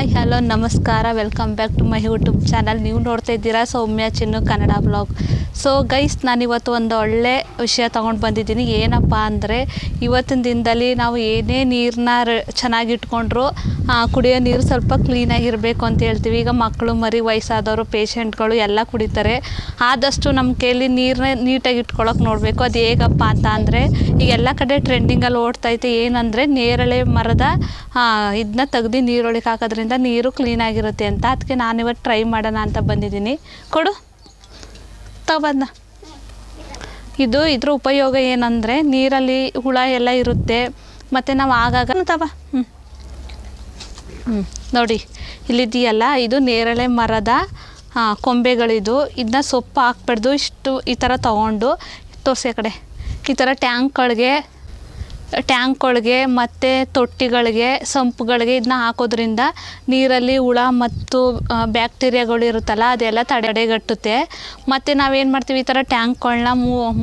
Hi hello ನಮಸ್ಕಾರ. Welcome back to my YouTube channel ನೀವು ನೋಡ್ತಾ ಇದ್ದೀರಾ Soumya Chinnu Kannada blog so guys ನಾನಿವತ್ತು ಒಂದು ಒಳ್ಳೆ ವಿಷಯ ತೊಗೊಂಡು ಬಂದಿದ್ದೀನಿ. ಏನಪ್ಪ ಅಂದರೆ ಇವತ್ತಿನ ದಿನದಲ್ಲಿ ನಾವು ಏನೇ ನೀರನ್ನ ಚೆನ್ನಾಗಿ ಇಟ್ಕೊಂಡ್ರು ಆ, ಕುಡಿಯೋ ನೀರು ಸ್ವಲ್ಪ ಕ್ಲೀನಾಗಿರಬೇಕು ಅಂತ ಹೇಳ್ತೀವಿ. ಈಗ ಮಕ್ಕಳು ಮರಿ ವಯಸ್ಸಾದವರು ಪೇಷಂಟ್ಗಳು ಎಲ್ಲ ಕುಡಿತಾರೆ. ಆದಷ್ಟು ನಮ್ಮ ಕೈಲಿ ನೀರನ್ನ ನೀಟಾಗಿ ಇಟ್ಕೊಳ್ಳೋಕೆ ನೋಡಬೇಕು. ಅದು ಹೇಗಪ್ಪ ಅಂತ ಅಂದರೆ ಈಗ ಎಲ್ಲ ಕಡೆ ಟ್ರೆಂಡಿಂಗಲ್ಲಿ ಓಡ್ತೈತೆ ಏನಂದರೆ ನೇರಳೆ ಮರದ ಇದನ್ನ ತೆಗ್ದು ನೀರೊಳಗೆ ಹಾಕೋದ್ರಿಂದ ನೀರು ಕ್ಲೀನಾಗಿರುತ್ತೆ ಅಂತ. ಅದಕ್ಕೆ ನಾನು ಇವತ್ತು ಟ್ರೈ ಮಾಡೋಣ ಅಂತ ಬಂದಿದ್ದೀನಿ. ಕೊಡು. ತಗೊಂಡ ಇದು ಇದ್ರ ಉಪಯೋಗ ಏನಂದರೆ ನೀರಲ್ಲಿ ಹುಳ ಎಲ್ಲ ಇರುತ್ತೆ. ಮತ್ತು ನಾವು ಆಗಾಗ ತವ ಹ್ಞೂ ಹ್ಞೂ ನೋಡಿ, ಇಲ್ಲಿದೆಯಲ್ಲ, ಇದು ನೇರಳೆ ಮರದ ಕೊಂಬೆಗಳಿದು. ಇದನ್ನ ಸೊಪ್ಪು ಹಾಕ್ಬಾರ್ದು ಇಷ್ಟು ಈ ಥರ ತೊಗೊಂಡು ಆ ಕಡೆ. ಈ ಥರ ಟ್ಯಾಂಕ್ಗಳಿಗೆ ಟ್ಯಾಂಕ್ಗಳಿಗೆ ಮತ್ತು ತೊಟ್ಟಿಗಳಿಗೆ, ಸಂಪುಗಳಿಗೆ ಇದನ್ನ ಹಾಕೋದ್ರಿಂದ ನೀರಲ್ಲಿ ಹುಳ ಮತ್ತು ಬ್ಯಾಕ್ಟೀರಿಯಾಗಳು ಇರುತ್ತಲ್ಲ, ಅದೆಲ್ಲ ತಡೆಗಟ್ಟುತ್ತೆ. ಮತ್ತು ನಾವೇನು ಮಾಡ್ತೀವಿ, ಈ ಥರ ಟ್ಯಾಂಕ್ಗಳನ್ನ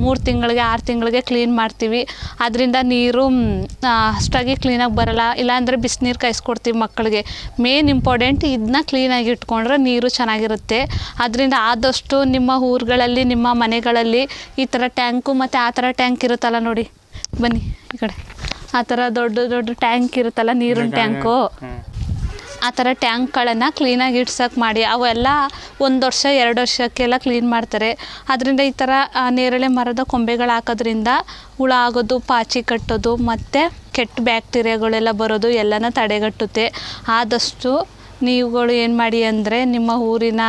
ಮೂರು ತಿಂಗಳಿಗೆ, ಆರು ತಿಂಗಳಿಗೆ ಕ್ಲೀನ್ ಮಾಡ್ತೀವಿ. ಅದರಿಂದ ನೀರು ಅಷ್ಟಾಗಿ ಕ್ಲೀನಾಗಿ ಬರೋಲ್ಲ. ಇಲ್ಲಾಂದರೆ ಬಿಸಿನೀರು ಕಾಯಿಸ್ಕೊಡ್ತೀವಿ ಮಕ್ಕಳಿಗೆ. ಮೇನ್ ಇಂಪಾರ್ಟೆಂಟ್ ಇದನ್ನ ಕ್ಲೀನಾಗಿ ಇಟ್ಕೊಂಡ್ರೆ ನೀರು ಚೆನ್ನಾಗಿರುತ್ತೆ. ಅದರಿಂದ ಆದಷ್ಟು ನಿಮ್ಮ ಊರುಗಳಲ್ಲಿ, ನಿಮ್ಮ ಮನೆಗಳಲ್ಲಿ ಈ ಥರ ಟ್ಯಾಂಕು ಮತ್ತು ಆ ಥರ ಟ್ಯಾಂಕ್ ಇರುತ್ತಲ್ಲ ನೋಡಿ. ಬನ್ನಿ ಈ ಕಡೆ. ಆ ಥರ ದೊಡ್ಡ ದೊಡ್ಡ ಟ್ಯಾಂಕ್ ಇರುತ್ತಲ್ಲ ನೀರಿನ ಟ್ಯಾಂಕು. ಆ ಥರ ಟ್ಯಾಂಕ್ಗಳನ್ನು ಕ್ಲೀನಾಗಿ ಇಡ್ಸೋಕೆ ಮಾಡಿ ಅವೆಲ್ಲ ಒಂದು ವರ್ಷ ಎರಡು ವರ್ಷಕ್ಕೆಲ್ಲ ಕ್ಲೀನ್ ಮಾಡ್ತಾರೆ. ಅದರಿಂದ ಈ ಥರ ನೇರಳೆ ಮರದ ಕೊಂಬೆಗಳು ಹಾಕೋದ್ರಿಂದ ಹುಳ ಆಗೋದು ಪಾಚಿ ಕಟ್ಟೋದು ಮತ್ತು ಕೆಟ್ಟ ಬ್ಯಾಕ್ಟೀರಿಯಾಗಳೆಲ್ಲ ಬರೋದು ಎಲ್ಲನ ತಡೆಗಟ್ಟುತ್ತೆ. ಆದಷ್ಟು ನೀವುಗಳು ಏನು ಮಾಡಿ ಅಂದರೆ ನಿಮ್ಮ ಊರಿನ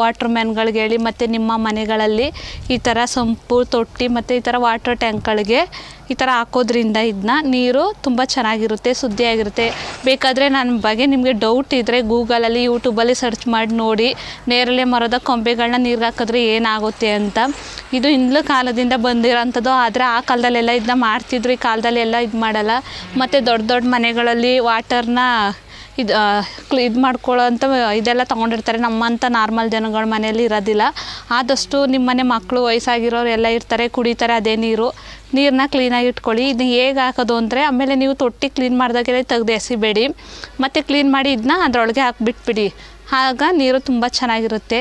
ವಾಟ್ರ್ ಮ್ಯಾನ್ಗಳಿಗೆ ಹೇಳಿ ಮತ್ತು ನಿಮ್ಮ ಮನೆಗಳಲ್ಲಿ ಈ ಥರ ಸಂಪು, ತೊಟ್ಟಿ ಮತ್ತು ಈ ಥರ ವಾಟರ್ ಟ್ಯಾಂಕ್ಗಳಿಗೆ ಈ ಥರ ಹಾಕೋದ್ರಿಂದ ಇದನ್ನ ನೀರು ತುಂಬ ಚೆನ್ನಾಗಿರುತ್ತೆ, ಶುದ್ಧಿಯಾಗಿರುತ್ತೆ. ಬೇಕಾದರೆ ನನ್ನ ಬಗ್ಗೆ ನಿಮಗೆ ಡೌಟ್ ಇದ್ದರೆ ಗೂಗಲಲ್ಲಿ ಯೂಟ್ಯೂಬಲ್ಲಿ ಸರ್ಚ್ ಮಾಡಿ ನೋಡಿ. ನೇರಳೆ ಮರದ ಕೊಂಬೆಗಳನ್ನ ನೀರು ಹಾಕಿದ್ರೆ ಏನಾಗುತ್ತೆ ಅಂತ. ಇದು ಹಿಂದ್ಲ ಕಾಲದಿಂದ ಬಂದಿರೋಂಥದ್ದು, ಆದರೆ ಆ ಕಾಲದಲ್ಲೆಲ್ಲ ಇದನ್ನ ಮಾಡ್ತಿದ್ರು, ಈ ಕಾಲದಲ್ಲೆಲ್ಲ ಇದು ಮಾಡಲ್ಲ. ಮತ್ತು ದೊಡ್ಡ ದೊಡ್ಡ ಮನೆಗಳಲ್ಲಿ ವಾಟರ್ನ ಇದು ಕ್ಲಿ, ಇದು ಮಾಡ್ಕೊಳ್ಳೋಂಥ ಇದೆಲ್ಲ ತೊಗೊಂಡಿರ್ತಾರೆ. ನಮ್ಮಂಥ ನಾರ್ಮಲ್ ಜನಗಳ ಮನೆಯಲ್ಲಿ ಇರೋದಿಲ್ಲ. ಆದಷ್ಟು ನಿಮ್ಮ ಮನೆ ಮಕ್ಕಳು ವಯಸ್ಸಾಗಿರೋರು ಎಲ್ಲ ಇರ್ತಾರೆ, ಕುಡಿತಾರೆ ಅದೇ ನೀರು. ನೀರನ್ನ ಕ್ಲೀನಾಗಿ ಇಟ್ಕೊಳ್ಳಿ. ಇದು ಹೇಗೆ ಹಾಕೋದು ಅಂದರೆ, ಆಮೇಲೆ ನೀವು ತೊಟ್ಟಿ ಕ್ಲೀನ್ ಮಾಡಿದಾಗೆಲ್ಲ ತೆಗೆದು ಎಸಿಬೇಡಿ. ಮತ್ತು ಕ್ಲೀನ್ ಮಾಡಿ ಇದನ್ನ ಅದರೊಳಗೆ ಹಾಕಿಬಿಟ್ಬಿಡಿ. ಆಗ ನೀರು ತುಂಬ ಚೆನ್ನಾಗಿರುತ್ತೆ.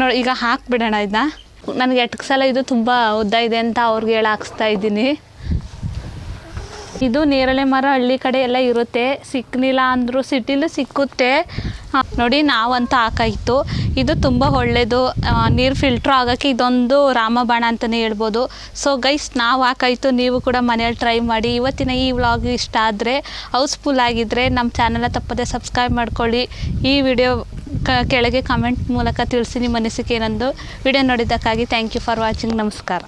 ನೋಡಿ, ಈಗ ಹಾಕಿಬಿಡೋಣ ಇದನ್ನ ನನಗೆ ಎಟ್ಕ್ಸಲ್ಲ ಸಲ ಇದು ತುಂಬ ಉದ್ದ ಇದೆ ಅಂತ ಅವ್ರಿಗೆ ಹೇಳಿ ಹಾಕ್ಸ್ತಾ ಇದ್ದೀನಿ. ಇದು ನೇರಳೆ ಮರ ಹಳ್ಳಿ ಕಡೆ ಎಲ್ಲ ಇರುತ್ತೆ. ಸಿಕ್ಕಲಿಲ್ಲ ಅಂದರೂ ಸಿಟಿಲೂ ಸಿಕ್ಕುತ್ತೆ. ನೋಡಿ ನಾವಂತ ಹಾಕಾಯಿತು. ಇದು ತುಂಬ ಒಳ್ಳೆಯದು ನೀರು ಫಿಲ್ಟ್ರ್ ಆಗೋಕ್ಕೆ ಇದೊಂದು ರಾಮಬಾಣ ಅಂತಲೇ ಹೇಳ್ಬೋದು. ಸೊ ಗೈಸ್ ನಾವು ಹಾಕಾಯಿತು. ನೀವು ಕೂಡ ಮನೇಲಿ ಟ್ರೈ ಮಾಡಿ. ಇವತ್ತಿನ ಈ ವ್ಲಾಗ್ ಇಷ್ಟ ಆದರೆ ಹೌಸ್ಫುಲ್ ಆಗಿದ್ದರೆ ನಮ್ಮ ಚಾನೆಲ್ ತಪ್ಪದೆ ಸಬ್ಸ್ಕ್ರೈಬ್ ಮಾಡ್ಕೊಳ್ಳಿ. ಈ ವಿಡಿಯೋ ಕೆಳಗೆ ಕಮೆಂಟ್ ಮೂಲಕ ತಿಳಿಸಿ ನಿಮ್ಮ ಅನಿಸಿಕೆ ಏನಂದು. ವಿಡಿಯೋ ನೋಡಿದ್ದಕ್ಕಾಗಿ ಥ್ಯಾಂಕ್ ಯು ಫಾರ್ ವಾಚಿಂಗ್ ನಮಸ್ಕಾರ.